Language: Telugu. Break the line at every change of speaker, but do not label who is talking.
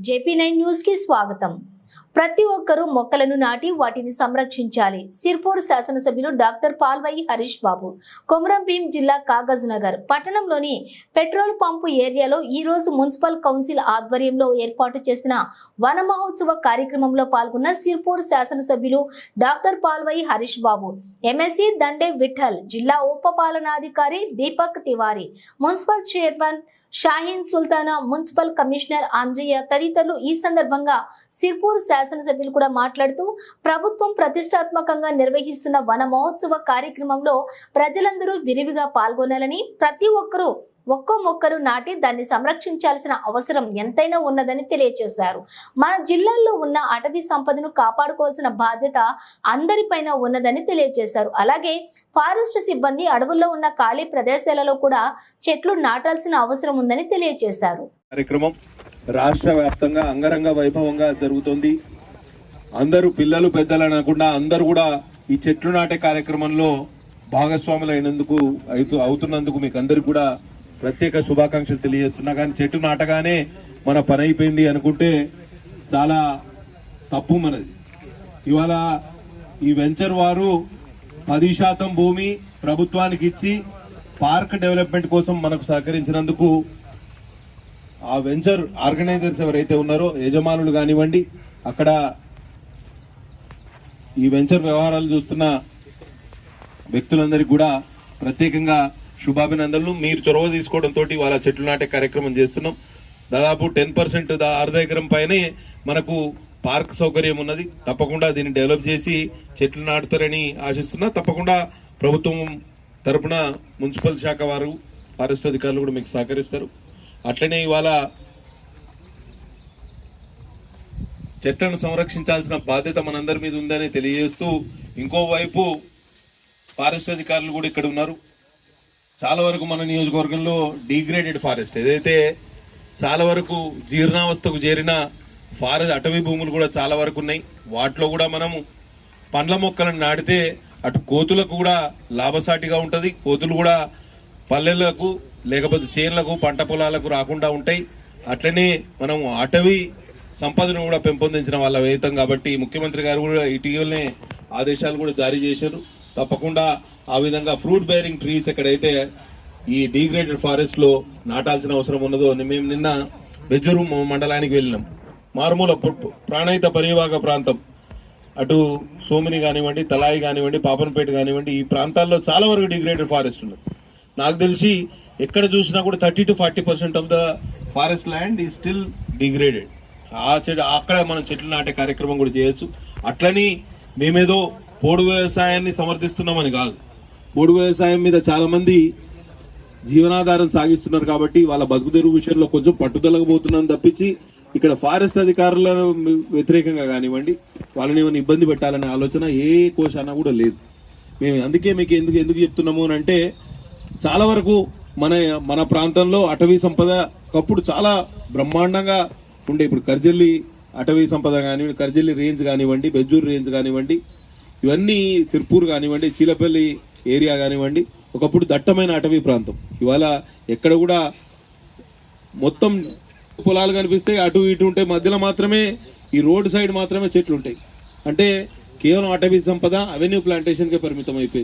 జేపీ నైన్ న్యూస్ కి స్వాగతం ప్రతి ఒక్కరూ మొక్కలను నాటి వాటిని సంరక్షించాలి. సిర్పూర్ శాసనసభ్యులు డాక్టర్ పాల్వాయి హరీష్ బాబు కొమరం భీం జిల్లా కాగజ్ నగర్ పట్టణంలోని పెట్రోల్ పంపు ఏరియాలో ఈ రోజు మున్సిపల్ కౌన్సిల్ ఆధ్వర్యంలో ఏర్పాటు చేసిన వన మహోత్సవ కార్యక్రమంలో పాల్గొన్న సిర్పూర్ శాసనసభ్యులు డాక్టర్ పాల్వాయి హరీష్ బాబు ఎమ్మెల్సీ దండే విఠల్ జిల్లా ఉపపాలనాధికారి Deepak Tiwari municipal chairman Shaheen Sultana municipal commissioner Anjaiah తదితరులు ఈ సందర్భంగా సిర్పూర్ శాసనసభ్యులు కూడా మాట్లాడుతూ ప్రభుత్వం ప్రతిష్టాత్మకంగా నిర్వహిస్తున్న వన మహోత్సవ కార్యక్రమంలో ప్రజలందరూ విరివిగా పాల్గొనాలని ప్రతి ఒక్కరూ ఒక్కో మొక్కను నాటి దాన్ని సంరక్షించాల్సిన అవసరం ఎంతైనా ఉన్నదని తెలియజేశారు మన జిల్లాల్లో ఉన్న అటవీ సంపదను కాపాడుకోవాల్సిన బాధ్యత అందరిపైన ఉన్నదని తెలియజేశారు అలాగే ఫారెస్ట్ సిబ్బంది అడవుల్లో ఉన్న ఖాళీ ప్రదేశాలలో కూడా చెట్లు నాటాల్సిన అవసరం ఉందని తెలియజేశారు
కార్యక్రమం రాష్ట్ర వ్యాప్తంగా అంగరంగ వైభవంగా జరుగుతోంది. అందరూ పిల్లలు పెద్దలు అనకుండా అందరూ కూడా ఈ చెట్లు నాటే కార్యక్రమంలో భాగస్వాములు అయినందుకు అవుతున్నందుకు మీకు అందరికి కూడా ప్రత్యేక శుభాకాంక్షలు తెలియజేస్తున్నా. కానీ చెట్టు నాటగానే మన పని అయిపోయింది అనుకుంటే చాలా తప్పు మనది. ఇవాళ ఈ వెంచర్ వారు పది శాతం భూమి ప్రభుత్వానికి ఇచ్చి పార్క్ డెవలప్మెంట్ కోసం మనకు సహకరించినందుకు ఆ వెంచర్ ఆర్గనైజర్స్ ఎవరైతే ఉన్నారో యజమానులు కానివ్వండి అక్కడ ఈ వెంచర్ వ్యవహారాలు చూస్తున్న వ్యక్తులందరికీ కూడా ప్రత్యేకంగా శుభాభినందనలు. మీరు చొరవ తీసుకోవడంతో వాళ్ళ చెట్లు నాటే కార్యక్రమం చేస్తున్నాం. దాదాపు టెన్ పర్సెంట్ అర్ధ ఎకరం పైనే మనకు పార్క్ సౌకర్యం ఉన్నది. తప్పకుండా దీన్ని డెవలప్ చేసి చెట్లు నాటుతారని ఆశిస్తున్నా. తప్పకుండా ప్రభుత్వం తరపున మున్సిపల్ శాఖ వారు ఫారెస్ట్ అధికారులు కూడా మీకు సహకరిస్తారు. అట్లనే ఇవాళ చెట్లను సంరక్షించాల్సిన బాధ్యత మనందరి మీద ఉందని తెలియజేస్తూ ఇంకోవైపు ఫారెస్ట్ అధికారులు కూడా ఇక్కడ ఉన్నారు. చాలా వరకు మన నియోజకవర్గంలో డిగ్రేడెడ్ ఫారెస్ట్ ఏదైతే చాలా వరకు జీర్ణావస్థకు చేరిన ఫారెస్ట్ అటవీ భూములు కూడా చాలా వరకు ఉన్నాయి. వాటిలో కూడా మనము పండ్ల మొక్కలను నాటితే అటు కోతులకు కూడా లాభసాటిగా ఉంటుంది. కోతులు కూడా పల్లెలకు లేకపోతే చేనులకు పంట పొలాలకు రాకుండా ఉంటాయి. అట్లనే మనం అటవీ సంపదను కూడా పెంపొందించిన వాళ్ళ వేతం కాబట్టి ముఖ్యమంత్రి గారు కూడా ఇటీవలనే ఆదేశాలు కూడా జారీ చేశారు. తప్పకుండా ఆ విధంగా ఫ్రూట్ బేరింగ్ ట్రీస్ ఎక్కడైతే ఈ డీగ్రేడెడ్ ఫారెస్ట్లో నాటాల్సిన అవసరం ఉన్నదో మేము నిన్న బెజ్జూరు మండలానికి వెళ్ళినాం. మారుమూల ప్రాణహిత పరివాహక ప్రాంతం. అటు సోమిని కానివ్వండి తలాయి కానివ్వండి పాపనపేట కానివ్వండి ఈ ప్రాంతాల్లో చాలా వరకు డిగ్రేడెడ్ ఫారెస్ట్ ఉంది నాకు తెలిసి ఎక్కడ చూసినా కూడా thirty to forty percent of the forest land is still degraded. ఆ చెట్టు అక్కడ మనం చెట్లు నాటే కార్యక్రమం కూడా చేయొచ్చు. అట్లని మేమేదో పోడు వ్యవసాయాన్ని సమర్థిస్తున్నామని కాదు. పోడు వ్యవసాయం మీద చాలామంది జీవనాధారం సాగిస్తున్నారు కాబట్టి వాళ్ళ బతుకుతెరువు విషయంలో కొంచెం పట్టుదలకు పోతున్నాను తప్పించి ఇక్కడ ఫారెస్ట్ అధికారులను వ్యతిరేకంగా కానివ్వండి వాళ్ళని ఏమైనా ఇబ్బంది పెట్టాలనే ఆలోచన ఏ కోశాన కూడా లేదు. మేము అందుకే మీకు ఎందుకు ఎందుకు చెప్తున్నాము అని అంటే చాలా వరకు మన మన ప్రాంతంలో అటవీ సంపద ఒకప్పుడు చాలా బ్రహ్మాండంగా ఉండే ఇప్పుడు కర్జల్లి అటవీ సంపద కానివ్వండి కర్జల్లి రేంజ్ కానివ్వండి బెజ్జూర్ రేంజ్ కానివ్వండి ఇవన్నీ తిరుపూర్ కానివ్వండి చీలపల్లి ఏరియా కానివ్వండి ఒకప్పుడు దట్టమైన అటవీ ప్రాంతం. ఇవాళ ఎక్కడ కూడా మొత్తం పొలాలు కనిపిస్తే అటు ఇటు ఉంటే మధ్యలో మాత్రమే ఈ రోడ్ సైడ్ మాత్రమే చెట్లు ఉంటాయి అంటే కేవలం అటవీ సంపద అవెన్యూ ప్లాంటేషన్కే పరిమితం అయిపోయింది